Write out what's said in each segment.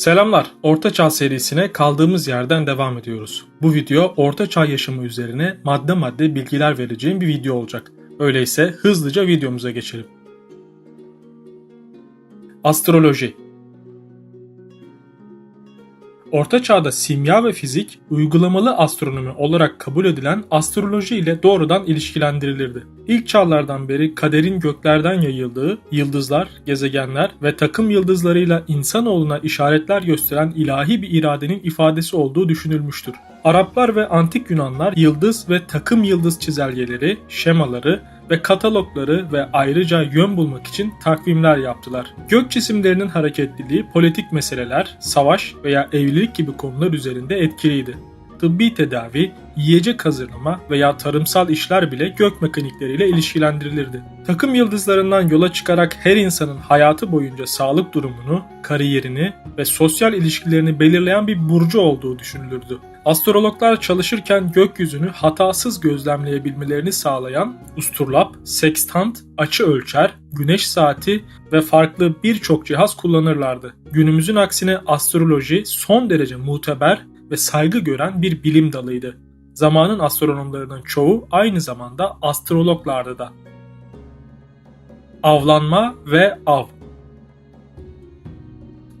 Selamlar. Orta Çağ serisine kaldığımız yerden devam ediyoruz. Bu video Orta Çağ yaşamı üzerine madde madde bilgiler vereceğim bir video olacak. Öyleyse hızlıca videomuza geçelim. Astroloji Orta Çağ'da simya ve fizik uygulamalı astronomi olarak kabul edilen astroloji ile doğrudan ilişkilendirilirdi. İlk çağlardan beri kaderin göklerden yayıldığı, yıldızlar, gezegenler ve takım yıldızlarıyla insanoğluna işaretler gösteren ilahi bir iradenin ifadesi olduğu düşünülmüştür. Araplar ve antik Yunanlar yıldız ve takım yıldız çizelgeleri, şemaları ve katalogları ve ayrıca yön bulmak için takvimler yaptılar. Gök cisimlerinin hareketliliği politik meseleler, savaş veya evlilik gibi konular üzerinde etkiliydi. Tıbbi tedavi, yiyecek hazırlama veya tarımsal işler bile gök mekanikleriyle ilişkilendirilirdi. Takım yıldızlarından yola çıkarak her insanın hayatı boyunca sağlık durumunu, kariyerini ve sosyal ilişkilerini belirleyen bir burcu olduğu düşünülürdü. Astrologlar çalışırken gökyüzünü hatasız gözlemleyebilmelerini sağlayan usturlap, sekstant, açı ölçer, güneş saati ve farklı birçok cihaz kullanırlardı. Günümüzün aksine astroloji son derece muteber ve saygı gören bir bilim dalıydı. Zamanın astronomlarının çoğu aynı zamanda astrologlardı da. Avlanma ve av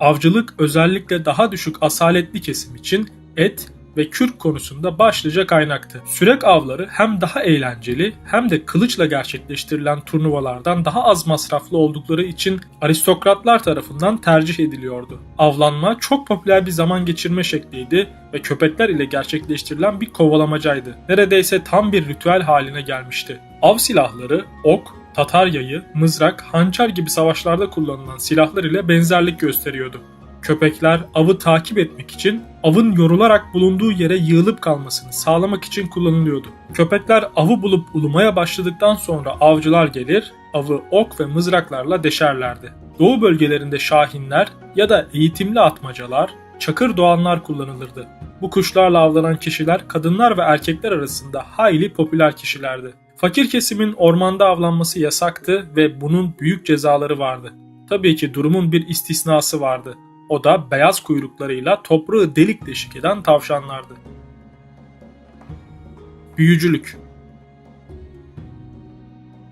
Avcılık özellikle daha düşük asaletli kesim için et ve kürk konusunda başlıca kaynaktı. Sürek avları hem daha eğlenceli hem de kılıçla gerçekleştirilen turnuvalardan daha az masraflı oldukları için aristokratlar tarafından tercih ediliyordu. Avlanma çok popüler bir zaman geçirme şekliydi ve köpekler ile gerçekleştirilen bir kovalamacaydı. Neredeyse tam bir ritüel haline gelmişti. Av silahları ok, Tatar yayı, mızrak, hançer gibi savaşlarda kullanılan silahlar ile benzerlik gösteriyordu. Köpekler avı takip etmek için avın yorularak bulunduğu yere yığılıp kalmasını sağlamak için kullanılıyordu. Köpekler avı bulup ulumaya başladıktan sonra avcılar gelir, avı ok ve mızraklarla deşerlerdi. Doğu bölgelerinde şahinler ya da eğitimli atmacalar, çakır doğanlar kullanılırdı. Bu kuşlarla avlanan kişiler kadınlar ve erkekler arasında hayli popüler kişilerdi. Fakir kesimin ormanda avlanması yasaktı ve bunun büyük cezaları vardı. Tabii ki durumun bir istisnası vardı. O da beyaz kuyruklarıyla toprağı delik deşik eden tavşanlardı. Büyücülük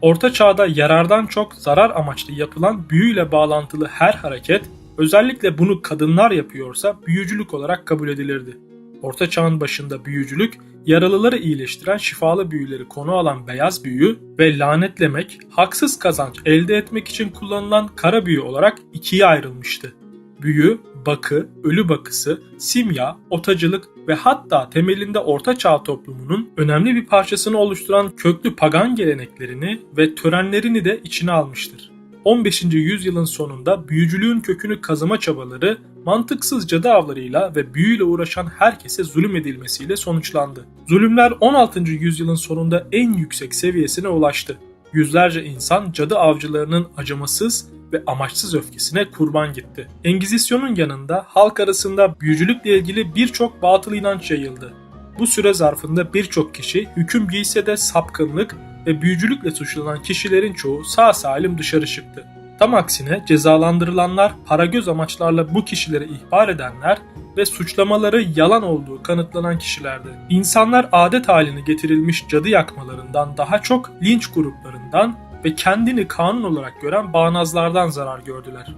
Orta çağda yarardan çok zarar amaçlı yapılan büyüyle bağlantılı her hareket, özellikle bunu kadınlar yapıyorsa büyücülük olarak kabul edilirdi. Orta çağın başında büyücülük, yaralıları iyileştiren şifalı büyüleri konu alan beyaz büyü ve lanetlemek, haksız kazanç elde etmek için kullanılan kara büyü olarak ikiye ayrılmıştı büyü, bakı, ölü bakısı, simya, otacılık ve hatta temelinde orta çağ toplumunun önemli bir parçasını oluşturan köklü pagan geleneklerini ve törenlerini de içine almıştır. 15. yüzyılın sonunda büyücülüğün kökünü kazıma çabaları mantıksız cadı avlarıyla ve büyüyle uğraşan herkese zulüm edilmesiyle sonuçlandı. Zulümler 16. yüzyılın sonunda en yüksek seviyesine ulaştı. Yüzlerce insan cadı avcılarının acımasız ve amaçsız öfkesine kurban gitti. Engizisyonun yanında halk arasında büyücülükle ilgili birçok batıl inanç yayıldı. Bu süre zarfında birçok kişi hüküm giyse de sapkınlık ve büyücülükle suçlanan kişilerin çoğu sağ salim dışarı çıktı. Tam aksine cezalandırılanlar para göz amaçlarla bu kişileri ihbar edenler ve suçlamaları yalan olduğu kanıtlanan kişilerdi. İnsanlar adet haline getirilmiş cadı yakmalarından daha çok linç gruplarından ve kendini kanun olarak gören bağnazlardan zarar gördüler.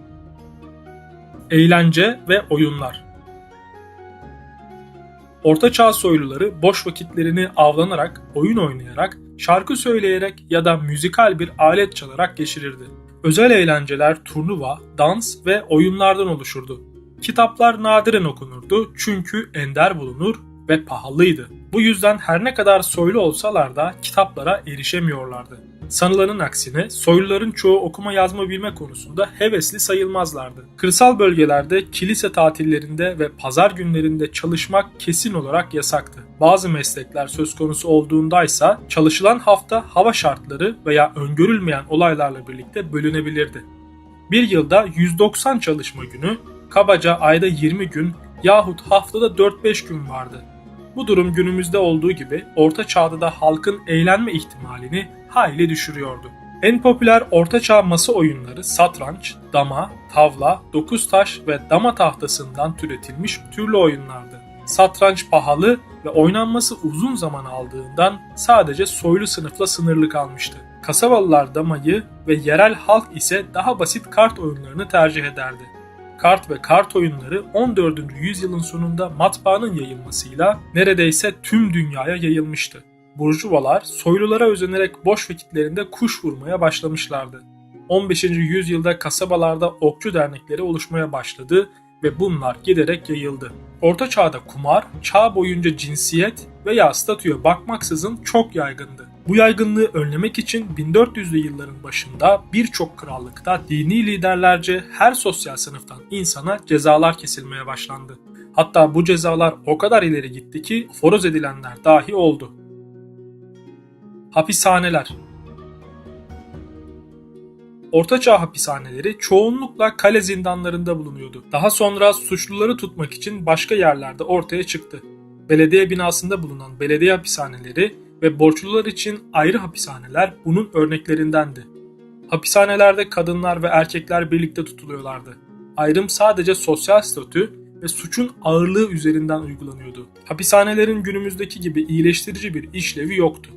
Eğlence ve oyunlar Orta Çağ soyluları boş vakitlerini avlanarak, oyun oynayarak, şarkı söyleyerek ya da müzikal bir alet çalarak geçirirdi. Özel eğlenceler turnuva, dans ve oyunlardan oluşurdu. Kitaplar nadiren okunurdu çünkü ender bulunur ve pahalıydı. Bu yüzden her ne kadar soylu olsalar da kitaplara erişemiyorlardı. Sanılanın aksine soyluların çoğu okuma yazma bilme konusunda hevesli sayılmazlardı. Kırsal bölgelerde kilise tatillerinde ve pazar günlerinde çalışmak kesin olarak yasaktı. Bazı meslekler söz konusu olduğundaysa çalışılan hafta hava şartları veya öngörülmeyen olaylarla birlikte bölünebilirdi. Bir yılda 190 çalışma günü, kabaca ayda 20 gün yahut haftada 4-5 gün vardı. Bu durum günümüzde olduğu gibi Orta Çağ'da da halkın eğlenme ihtimalini hayli düşürüyordu. En popüler ortaçağ masa oyunları satranç, dama, tavla, dokuz taş ve dama tahtasından türetilmiş türlü oyunlardı. Satranç pahalı ve oynanması uzun zaman aldığından sadece soylu sınıfla sınırlı kalmıştı. Kasabalılar damayı ve yerel halk ise daha basit kart oyunlarını tercih ederdi. Kart ve kart oyunları 14. yüzyılın sonunda matbaanın yayılmasıyla neredeyse tüm dünyaya yayılmıştı. Burjuvalar soylulara özenerek boş vakitlerinde kuş vurmaya başlamışlardı. 15. yüzyılda kasabalarda okçu dernekleri oluşmaya başladı ve bunlar giderek yayıldı. Orta çağda kumar, çağ boyunca cinsiyet veya statüye bakmaksızın çok yaygındı. Bu yaygınlığı önlemek için 1400'lü yılların başında birçok krallıkta dini liderlerce her sosyal sınıftan insana cezalar kesilmeye başlandı. Hatta bu cezalar o kadar ileri gitti ki foroz edilenler dahi oldu. Hapishaneler Ortaçağ hapishaneleri çoğunlukla kale zindanlarında bulunuyordu. Daha sonra suçluları tutmak için başka yerlerde ortaya çıktı. Belediye binasında bulunan belediye hapishaneleri ve borçlular için ayrı hapishaneler bunun örneklerindendi. Hapishanelerde kadınlar ve erkekler birlikte tutuluyorlardı. Ayrım sadece sosyal statü ve suçun ağırlığı üzerinden uygulanıyordu. Hapishanelerin günümüzdeki gibi iyileştirici bir işlevi yoktu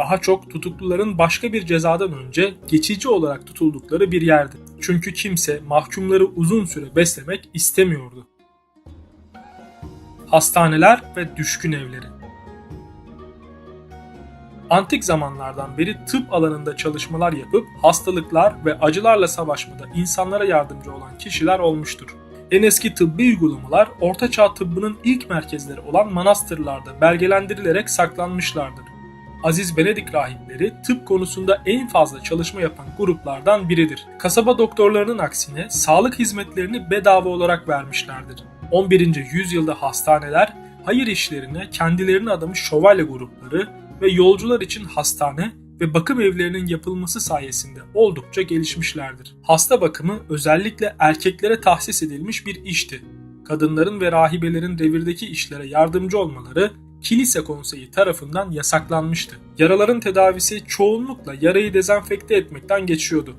daha çok tutukluların başka bir cezadan önce geçici olarak tutuldukları bir yerdi. Çünkü kimse mahkumları uzun süre beslemek istemiyordu. Hastaneler ve düşkün evleri Antik zamanlardan beri tıp alanında çalışmalar yapıp hastalıklar ve acılarla savaşmada insanlara yardımcı olan kişiler olmuştur. En eski tıbbi uygulamalar Orta Çağ tıbbının ilk merkezleri olan manastırlarda belgelendirilerek saklanmışlardır. Aziz Benedik rahipleri tıp konusunda en fazla çalışma yapan gruplardan biridir. Kasaba doktorlarının aksine sağlık hizmetlerini bedava olarak vermişlerdir. 11. yüzyılda hastaneler hayır işlerine kendilerini adamış şövalye grupları ve yolcular için hastane ve bakım evlerinin yapılması sayesinde oldukça gelişmişlerdir. Hasta bakımı özellikle erkeklere tahsis edilmiş bir işti. Kadınların ve rahibelerin revirdeki işlere yardımcı olmaları kilise konseyi tarafından yasaklanmıştı. Yaraların tedavisi çoğunlukla yarayı dezenfekte etmekten geçiyordu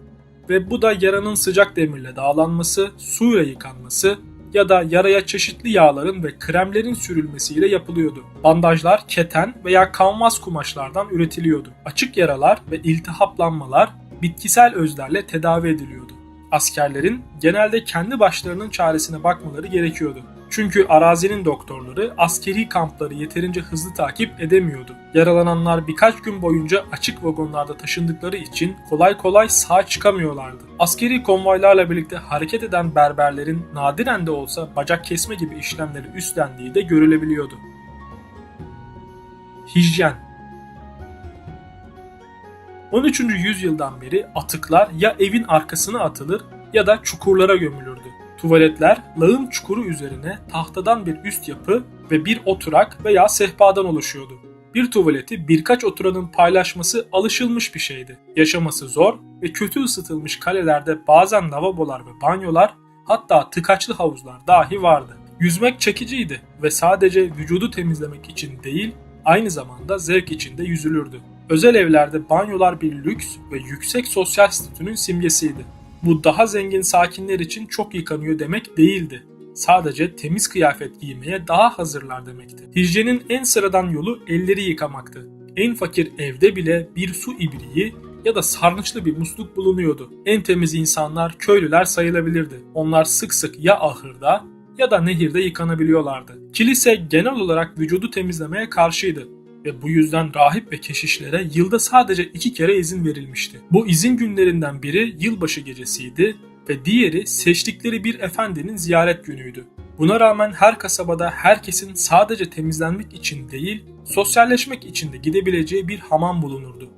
ve bu da yaranın sıcak demirle dağlanması, suyla yıkanması ya da yaraya çeşitli yağların ve kremlerin sürülmesiyle yapılıyordu. Bandajlar keten veya kanvas kumaşlardan üretiliyordu. Açık yaralar ve iltihaplanmalar bitkisel özlerle tedavi ediliyordu. Askerlerin genelde kendi başlarının çaresine bakmaları gerekiyordu. Çünkü arazinin doktorları askeri kampları yeterince hızlı takip edemiyordu. Yaralananlar birkaç gün boyunca açık vagonlarda taşındıkları için kolay kolay sağ çıkamıyorlardı. Askeri konvoylarla birlikte hareket eden berberlerin nadiren de olsa bacak kesme gibi işlemleri üstlendiği de görülebiliyordu. Hijyen 13. yüzyıldan beri atıklar ya evin arkasına atılır ya da çukurlara gömülürdü. Tuvaletler lağım çukuru üzerine tahtadan bir üst yapı ve bir oturak veya sehpadan oluşuyordu. Bir tuvaleti birkaç oturanın paylaşması alışılmış bir şeydi. Yaşaması zor ve kötü ısıtılmış kalelerde bazen lavabolar ve banyolar hatta tıkaçlı havuzlar dahi vardı. Yüzmek çekiciydi ve sadece vücudu temizlemek için değil aynı zamanda zevk için de yüzülürdü. Özel evlerde banyolar bir lüks ve yüksek sosyal statünün simgesiydi. Bu daha zengin sakinler için çok yıkanıyor demek değildi. Sadece temiz kıyafet giymeye daha hazırlar demekti. Hijyenin en sıradan yolu elleri yıkamaktı. En fakir evde bile bir su ibriği ya da sarnıçlı bir musluk bulunuyordu. En temiz insanlar köylüler sayılabilirdi. Onlar sık sık ya ahırda ya da nehirde yıkanabiliyorlardı. Kilise genel olarak vücudu temizlemeye karşıydı ve bu yüzden rahip ve keşişlere yılda sadece iki kere izin verilmişti. Bu izin günlerinden biri yılbaşı gecesiydi ve diğeri seçtikleri bir efendinin ziyaret günüydü. Buna rağmen her kasabada herkesin sadece temizlenmek için değil, sosyalleşmek için de gidebileceği bir hamam bulunurdu.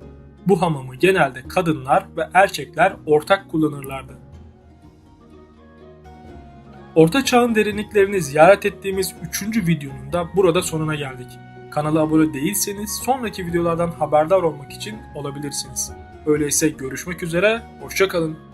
Bu hamamı genelde kadınlar ve erkekler ortak kullanırlardı. Orta Çağ'ın derinliklerini ziyaret ettiğimiz 3. videonun da burada sonuna geldik. Kanala abone değilseniz sonraki videolardan haberdar olmak için olabilirsiniz. Öyleyse görüşmek üzere, hoşçakalın.